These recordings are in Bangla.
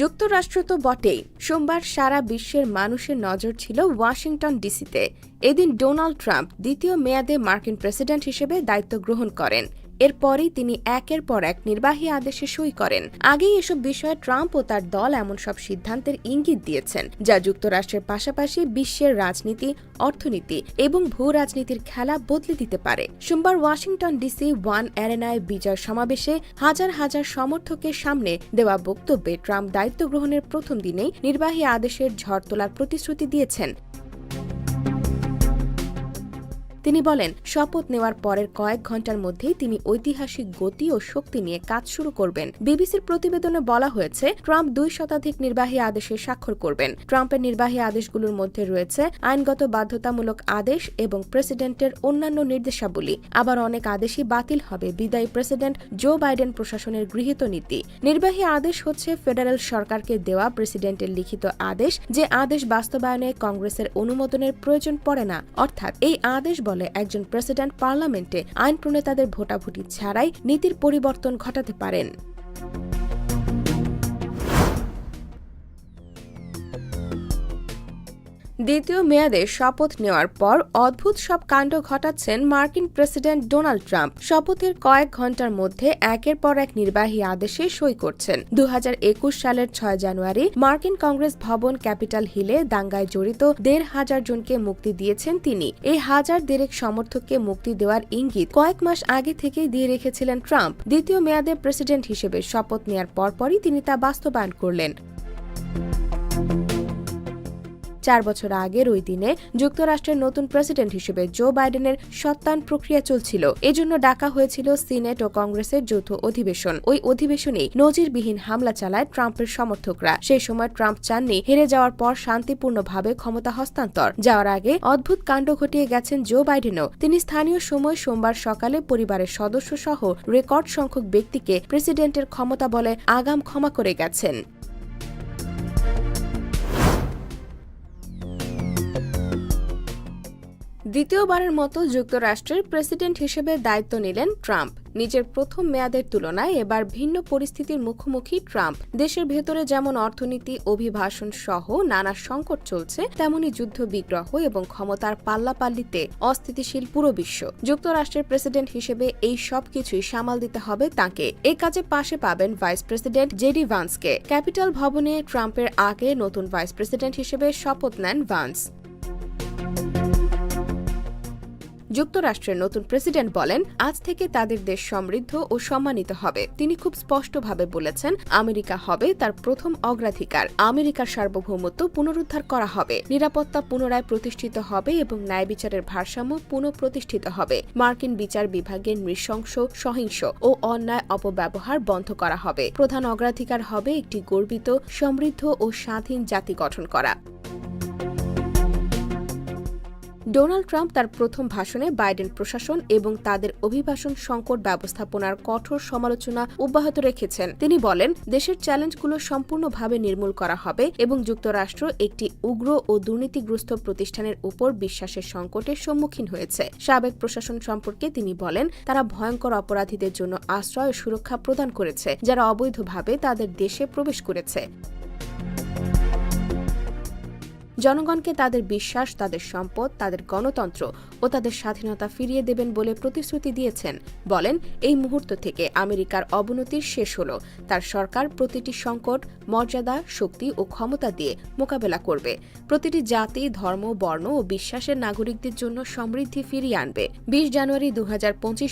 যুক্তরাষ্ট্র তো বটেই। সোমবার সারা বিশ্বের মানুষের নজর ছিল ওয়াশিংটন ডিসিতে। এদিন ডোনাল্ড ট্রাম্প দ্বিতীয় মেয়াদে মার্কিন প্রেসিডেন্ট হিসেবে দায়িত্ব গ্রহণ করেন। এরপরই তিনি একের পর এক নির্বাহী আদেশে সই করেন। আগেই এসব বিষয়ে ট্রাম্প ও তার দল এমন সব সিদ্ধান্তের ইঙ্গিত দিয়েছেন, যা যুক্তরাষ্ট্রের পাশাপাশি বিশ্বের রাজনীতি, অর্থনীতি এবং ভূ রাজনীতির খেলা বদলে দিতে পারে। সোমবার ওয়াশিংটন ডিসি ওয়ান অ্যারেনায় বিজয় সমাবেশে হাজার হাজার সমর্থকের সামনে দেওয়া বক্তব্যে ট্রাম্প দায়িত্ব গ্রহণের প্রথম দিনেই নির্বাহী আদেশের ঝড় তোলার প্রতিশ্রুতি দিয়েছেন। তিনি বলেন, শপথ নেওয়ার পরের কয়েক ঘণ্টার মধ্যেই তিনি ঐতিহাসিক গতি ও শক্তি নিয়ে কাজ শুরু করবেন। বিবিসির প্রতিবেদনে বলা হয়েছে, ট্রাম্প দুই শতাধিক নির্বাহী আদেশে স্বাক্ষর করবেন। ট্রাম্পের নির্বাহী আদেশগুলোর মধ্যে রয়েছে, আইনগত বাধ্যতামূলক আদেশ এবং প্রেসিডেন্টের অন্যান্য নির্দেশাবলী। আবার অনেক আদেশই বাতিল হবে, বিদায়ী প্রেসিডেন্ট জো বাইডেন প্রশাসনের গৃহীত নীতি। নির্বাহী আদেশ হচ্ছে ফেডারেল সরকারকে দেওয়া প্রেসিডেন্টের লিখিত আদেশ, যে আদেশ বাস্তবায়নে কংগ্রেসের অনুমোদনের প্রয়োজন পড়ে না। অর্থাৎ এই আদেশ বলে একজন প্রেসিডেন্ট পার্লামেন্টে আইন প্রণেতাদের ভোটাভুটি ছাড়াই নীতির পরিবর্তন ঘটাতে পারেন। দ্বিতীয় মেয়াদে শপথ নেওয়ার পর অদ্ভুত সব কাণ্ড ঘটাচ্ছেন মার্কিন প্রেসিডেন্ট ডোনাল্ড ট্রাম্প। শপথের কয়েক ঘণ্টার মধ্যে একের পর এক নির্বাহী আদেশে সই করছেন। দুহাজার একুশ সালের ছয় জানুয়ারি মার্কিন কংগ্রেস ভবন ক্যাপিটাল হিলে দাঙ্গায় জড়িত দেড় হাজার জনকে মুক্তি দিয়েছেন তিনি। এই হাজার দেড়েক সমর্থককে মুক্তি দেওয়ার ইঙ্গিত কয়েক মাস আগে থেকেই দিয়ে রেখেছিলেন ট্রাম্প। দ্বিতীয় মেয়াদে প্রেসিডেন্ট হিসেবে শপথ নেয়ার পরপরই তিনি তা বাস্তবায়ন করলেন। চার বছর আগের ওই দিনে যুক্তরাষ্ট্রের নতুন প্রেসিডেন্ট হিসেবে জো বাইডেনের সত্যায়ন প্রক্রিয়া চলছিল। এজন্য ডাকা হয়েছিল সিনেট ও কংগ্রেসের যৌথ অধিবেশন। ওই অধিবেশনেই নজিরবিহীন হামলা চালায় ট্রাম্পের সমর্থকরা। সেই সময় ট্রাম্প চাননি হেরে যাওয়ার পর শান্তিপূর্ণভাবে ক্ষমতা হস্তান্তর। যাওয়ার আগে অদ্ভুত কাণ্ড ঘটিয়ে গেছেন জো বাইডেনও। তিনি স্থানীয় সময় সোমবার সকালে পরিবারের সদস্য সহ রেকর্ড সংখ্যক ব্যক্তিকে প্রেসিডেন্টের ক্ষমতা বলে আগাম ক্ষমা করে গেছেন। দ্বিতীয়বারের মতো যুক্তরাষ্ট্রের প্রেসিডেন্ট হিসেবে দায়িত্ব নিলেন ট্রাম্প। নিজের প্রথম মেয়াদের তুলনায় এবার ভিন্ন পরিস্থিতির মুখোমুখি ট্রাম্প। দেশের ভেতরে যেমন অর্থনীতি অভিভাষণ সহ নানা সংকট চলছে, তেমনি যুদ্ধ বিগ্রহ এবং ক্ষমতার পাল্লাপাল্লিতে অস্থিতিশীল পুরো বিশ্ব। যুক্তরাষ্ট্রের প্রেসিডেন্ট হিসেবে এই সব কিছুই সামাল দিতে হবে তাকে। এই কাজে পাশে পাবেন ভাইস প্রেসিডেন্ট জেডি ভান্সকে। ক্যাপিটাল ভবনে ট্রাম্পের আগে নতুন ভাইস প্রেসিডেন্ট হিসেবে শপথ নেন ভান্স। যুক্তরাষ্ট্রের নতুন প্রেসিডেন্ট বলেন, আজ থেকে তাদের দেশ সমৃদ্ধ ও সম্মানিত হবে। তিনি খুব স্পষ্টভাবে বলেছেন, আমেরিকা হবে তার প্রথম অগ্রাধিকার। আমেরিকার সার্বভৌমত্ব পুনরুদ্ধার করা হবে। নিরাপত্তা পুনরায় প্রতিষ্ঠিত হবে এবং ন্যায় বিচারের ভারসাম্য পুনঃপ্রতিষ্ঠিত হবে। মার্কিন বিচার বিভাগের নৃশংস, সহিংস ও অন্যায় অপব্যবহার বন্ধ করা হবে। প্রধান অগ্রাধিকার হবে একটি গর্বিত, সমৃদ্ধ ও স্বাধীন জাতি গঠন করা। ডোনাল্ড ট্রাম্প তার প্রথম ভাষণে বাইডেন প্রশাসন এবং তাদের অভিবাসন সংকট ব্যবস্থাপনার কঠোর সমালোচনা অব্যাহত রেখেছেন। তিনি বলেন, দেশের চ্যালেঞ্জগুলো সম্পূর্ণভাবে নির্মূল করা হবে এবং যুক্তরাষ্ট্র একটি উগ্র ও দুর্নীতিগ্রস্ত প্রতিষ্ঠানের উপর বিশ্বাসের সংকটের সম্মুখীন হয়েছে। সাবেক প্রশাসন সম্পর্কে তিনি বলেন, তারা ভয়ঙ্কর অপরাধীদের জন্য আশ্রয় ও সুরক্ষা প্রদান করেছে, যারা অবৈধভাবে তাদের দেশে প্রবেশ করেছে। জনগণকে তাদের বিশ্বাস, তাদের সম্পদ, তাদের গণতন্ত্র ও তাদের স্বাধীনতা ফিরিয়ে দেবেন বলে প্রতিশ্রুতি দিয়েছেন। বলেন, এই মুহূর্ত থেকে আমেরিকার অবনতির শেষ হল। তার সরকার প্রতিটি সংকট, মর্যাদা, শক্তি ও ক্ষমতা দিয়ে মোকাবেলা করবে। প্রতিটি জাতি, ধর্ম, বর্ণ ও বিশ্বাসের নাগরিকদের জন্য সমৃদ্ধি ফিরিয়ে আনবে। বিশ জানুয়ারি দু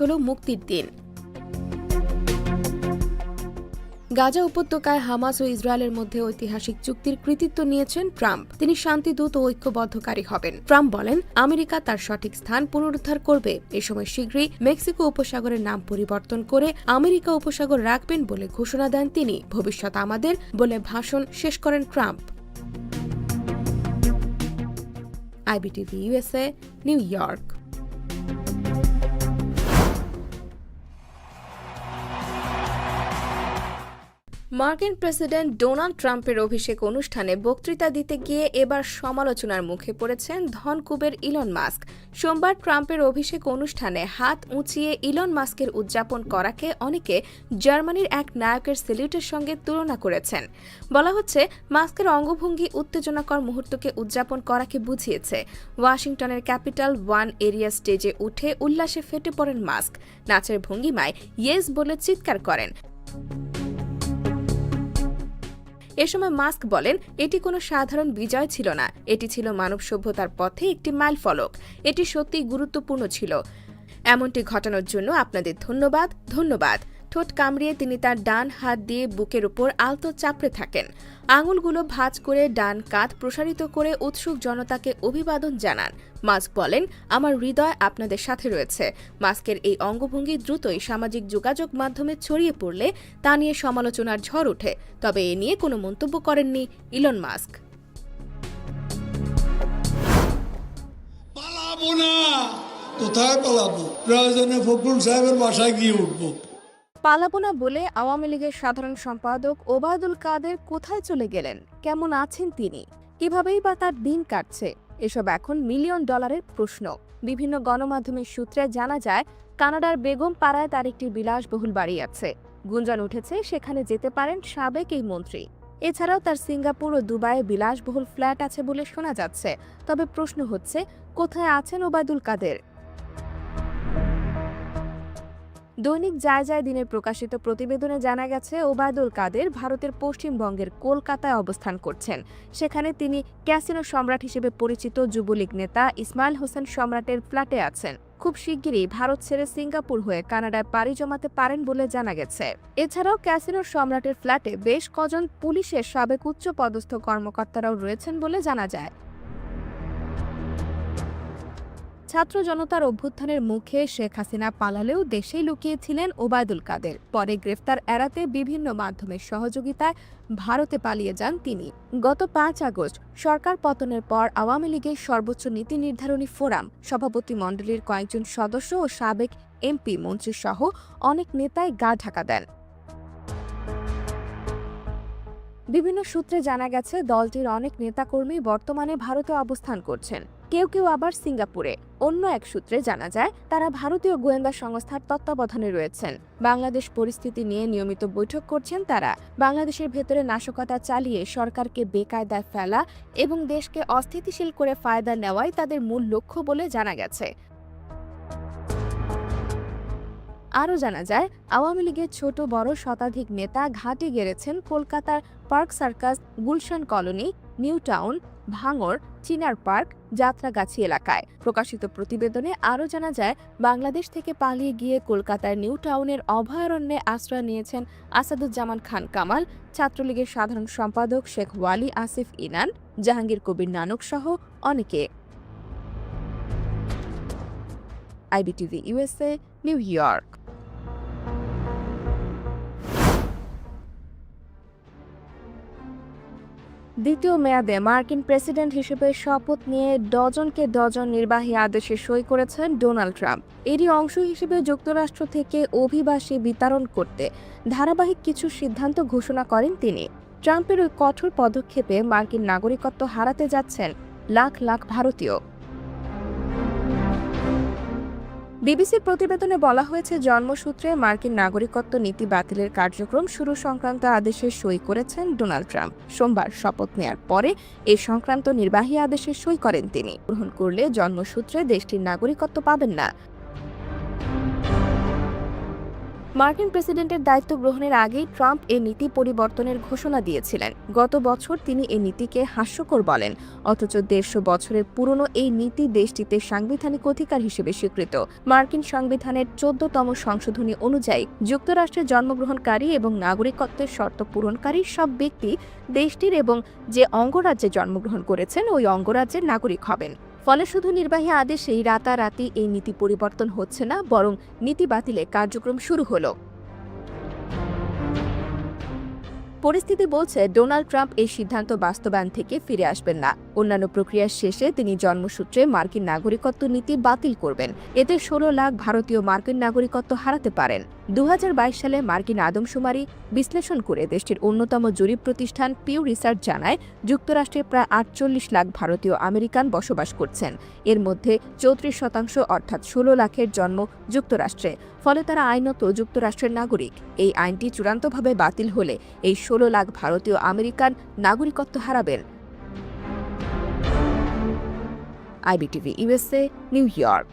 হল মুক্তির দিন। গাজা উপত্যকায় হামাস ও ইসরায়েলের মধ্যে ঐতিহাসিক চুক্তির কৃতিত্ব নিয়েছেন ট্রাম্প। তিনি শান্তিদূত ও ঐক্যবদ্ধকারী হবেন। ট্রাম্প বলেন, আমেরিকা তার সঠিক স্থান পুনরুদ্ধার করবে। এ সময় শীঘ্রই মেক্সিকো উপসাগরের নাম পরিবর্তন করে আমেরিকা উপসাগর রাখবেন বলে ঘোষণা দেন তিনি। ভবিষ্যৎ আমাদের বলে ভাষণ শেষ করেন Trump. IBTV, USA, New York. মার্কিন প্রেসিডেন্ট ডোনাল্ড ট্রাম্পের অভিষেক অনুষ্ঠানে বক্তৃতা দিতে গিয়ে এবার সমালোচনার মুখে পড়েছেন ধনকুবের ইলন মাস্ক। সোমবার ট্রাম্পের অভিষেক অনুষ্ঠানে হাত উঁচিয়ে ইলন মাস্কের উদযাপন করাকে অনেকে জার্মানির এক নায়কের সেলিউটের সঙ্গে তুলনা করেছেন। বলা হচ্ছে, মাস্কের অঙ্গভঙ্গি উত্তেজনাকর মুহূর্তকে উদযাপন করাকে বুঝিয়েছে। ওয়াশিংটনের ক্যাপিটাল ওয়ান এরিয়া স্টেজে উঠে উল্লাসে ফেটে পড়েন মাস্ক। নাচের ভঙ্গিমায় ইয়েস বলে চিৎকার করেন। এ সময় মাস্ক বলেন, এটি কোনো সাধারণ বিজয় ছিল না। এটি ছিল মানব সভ্যতার পথে একটি মাইল ফলক এটি সত্যিই গুরুত্বপূর্ণ ছিল। এমনটি ঘটানোর জন্য আপনাদের ধন্যবাদ। ধন্যবাদ। ঠোঁট কামড়িয়ে তিনি তার ডান হাত দিয়ে বুকের উপর আলতো চাপড়ে থাকেন। আঙুলগুলো ভাঁজ করে ডান কাঁধ প্রসারিত করে উৎসুক জনতাকে অভিবাদন জানান। মাস্ক বলেন, আমার হৃদয় আপনাদের সাথে রয়েছে। মাস্কের এই অঙ্গভঙ্গি দ্রুতই সামাজিক যোগাযোগ মাধ্যমে ছড়িয়ে পড়লে তা নিয়ে সমালোচনার ঝড় ওঠে। তবে এ নিয়ে কোনো মন্তব্য করেননি ইলন মাস্ক। পালাবো না। কোথায় পালাবো? প্রয়োজনে ফখরুল সাহেবের বাসায় গিয়ে উঠবো। পালাবো না বলে আওয়ামী লীগের সাধারণ সম্পাদক ওবায়দুল কাদের কোথায় চলে গেলেন? কেমন আছেন তিনি? কিভাবেই বা তার দিন কাটছে? এসব এখন মিলিয়ন ডলারের প্রশ্ন। বিভিন্ন গণমাধ্যমের সূত্রে জানা যায়, কানাডার বেগম পাড়ায় তার একটি বিলাসবহুল বাড়ি আছে। গুঞ্জন উঠেছে, সেখানে যেতে পারেন সাবেক এই মন্ত্রী। এছাড়াও তার সিঙ্গাপুর ও দুবাইয়ে বিলাসবহুল ফ্ল্যাট আছে বলে শোনা যাচ্ছে। তবে প্রশ্ন হচ্ছে, কোথায় আছেন ওবায়দুল কাদের? দৈনিক যায় যায় দিনের প্রকাশিত প্রতিবেদনে জানা গেছে, ওবায়দুল কাদের ভারতের পশ্চিমবঙ্গের কলকাতায় অবস্থান করছেন। সেখানে তিনি ক্যাসিনো সম্রাট হিসেবে পরিচিত যুবলীগ নেতা ইসমাইল হোসেন সম্রাটের ফ্ল্যাটে আছেন। খুব শিগগিরই ভারত ছেড়ে সিঙ্গাপুর হয়ে কানাডায় পাড়ি জমাতে পারেন বলে জানা গেছে। এছাড়াও ক্যাসিনোর সম্রাটের ফ্ল্যাটে বেশ কজন পুলিশের সাবেক উচ্চ পদস্থ কর্মকর্তারাও রয়েছেন বলে জানা যায়। ছাত্র জনতার অভ্যুত্থানের মুখে শেখ হাসিনা পালালেও দেশেই লুকিয়েছিলেন ওবায়দুল কাদের। পরে গ্রেফতার এড়াতে বিভিন্ন মাধ্যমের সহযোগিতায় ভারতে পালিয়ে যান তিনি। গত পাঁচ আগস্ট সরকার পতনের পর আওয়ামী লীগের সর্বোচ্চ নীতি নির্ধারণী ফোরাম, সভাপতি মণ্ডলীর কয়েকজন সদস্য ও সাবেক এমপি মন্ত্রী সহ অনেক নেতাই গা ঢাকা দেন। বিভিন্ন সূত্রে জানা গেছে, দলটির অনেক নেতাকর্মী বর্তমানে ভারতে অবস্থান করছেন। কেউ কেউ আবার সিঙ্গাপুরে। অন্য এক সূত্রে জানা যায়, তারা ভারতীয় গোয়েন্দা সংস্থার তত্ত্বাবধানে রয়েছেন। বাংলাদেশ পরিস্থিতি নিয়ে নিয়মিত বৈঠক করছেন তারা। বাংলাদেশের ভেতরে নাশকতা চালিয়ে সরকারকে বেকায়দায় ফেলা এবং দেশকে অস্থিতিশীল করে ফায়দা নেওয়াই তাদের মূল লক্ষ্য বলে জানা গেছে। আরও জানা যায়, আওয়ামী লীগের ছোট বড় শতাধিক নেতা ঘাটে গেড়েছেন কলকাতার Park Circus Gulshan colony, New Town Bhangar Chinar park, Jatragachi এলাকায়। প্রকাশিত প্রতিবেদনে আরও জানা যায়, বাংলাদেশ থেকে পালিয়ে গিয়ে কলকাতার নিউ টাউনের অভয়ারণ্যে আশ্রয় নিয়েছেন আসাদুজ্জামান খান কামাল, ছাত্রলীগের সাধারণ সম্পাদক শেখ ওয়ালি আসিফ ইনান, জাহাঙ্গীর কবির নানক সহ অনেকে। IBTV USA New York. দ্বিতীয় মেয়াদে মার্কিন প্রেসিডেন্ট হিসেবে শপথ নিয়ে ডজনকে ডজন নির্বাহী আদেশে সই করেছেন ডোনাল্ড ট্রাম্প। এরই অংশ হিসেবে যুক্তরাষ্ট্র থেকে অভিবাসী বিতরণ করতে ধারাবাহিক কিছু সিদ্ধান্ত ঘোষণা করেন তিনি। ট্রাম্পের ওই কঠোর পদক্ষেপে মার্কিন নাগরিকত্ব হারাতে যাচ্ছেন লাখ লাখ ভারতীয়। বিবিসির প্রতিবেদনে বলা হয়েছে, জন্মসূত্রে মার্কিন নাগরিকত্ব নীতি বাতিলের কার্যক্রম শুরু সংক্রান্ত আদেশে সই করেছেন ডোনাল্ড ট্রাম্প। সোমবার শপথ নেয়ার পরে এ সংক্রান্ত নির্বাহী আদেশে সই করেন তিনি। গ্রহণ করলে জন্মসূত্রে দেশটির নাগরিকত্ব পাবেন না। মার্কিন প্রেসিডেন্টের দায়িত্ব গ্রহণের আগেই ট্রাম্প এ নীতি পরিবর্তনের ঘোষণা দিয়েছিলেন। গত বছর তিনি এ নীতিকে হাস্যকর বলেন, অথচ দেড়শো বছরের পুরনো এই নীতি দেশটিতে সাংবিধানিক অধিকার হিসেবে স্বীকৃত। মার্কিন সংবিধানের চোদ্দতম সংশোধনী অনুযায়ী যুক্তরাষ্ট্রে জন্মগ্রহণকারী এবং নাগরিকত্বের শর্ত পূরণকারী সব ব্যক্তি দেশটির এবং যে অঙ্গরাজ্যে জন্মগ্রহণ করেছেন, ওই অঙ্গরাজ্যের নাগরিক হবেন। ফলে শুধু নির্বাহী আদেশেই রাতারাতি এই নীতি পরিবর্তন হচ্ছে না, বরং নীতি বাতিলে কার্যক্রম শুরু হলো। পরিস্থিতি বলছে ডোনাল্ড ট্রাম্প এই সিদ্ধান্ত বাস্তবায়ন থেকে ফিরে আসবেন না। অন্যান্য প্রক্রিয়ার শেষে তিনি জন্মসূত্রে মার্কিন নাগরিকত্ব নীতি বাতিল করবেন। এতে ষোলো লাখ ভারতীয় মার্কিন নাগরিকত্ব হারাতে পারেন। দু হাজার বাইশ সালে মার্কিন আদমশুমারি বিশ্লেষণ করে দেশটির অন্যতম জরিপ প্রতিষ্ঠান পিউ রিসার্চ জানায়, যুক্তরাষ্ট্রে প্রায় আটচল্লিশ লাখ ভারতীয় আমেরিকান বসবাস করছেন। এর মধ্যে চৌত্রিশ শতাংশ অর্থাৎ ষোলো লাখের জন্ম যুক্তরাষ্ট্রে। ফলে তারা আইনত যুক্তরাষ্ট্রের নাগরিক। এই আইনটি চূড়ান্তভাবে বাতিল হলে এই ষোলো লাখ ভারতীয় আমেরিকান নাগরিকত্ব হারাবেন। IBTV USA New York.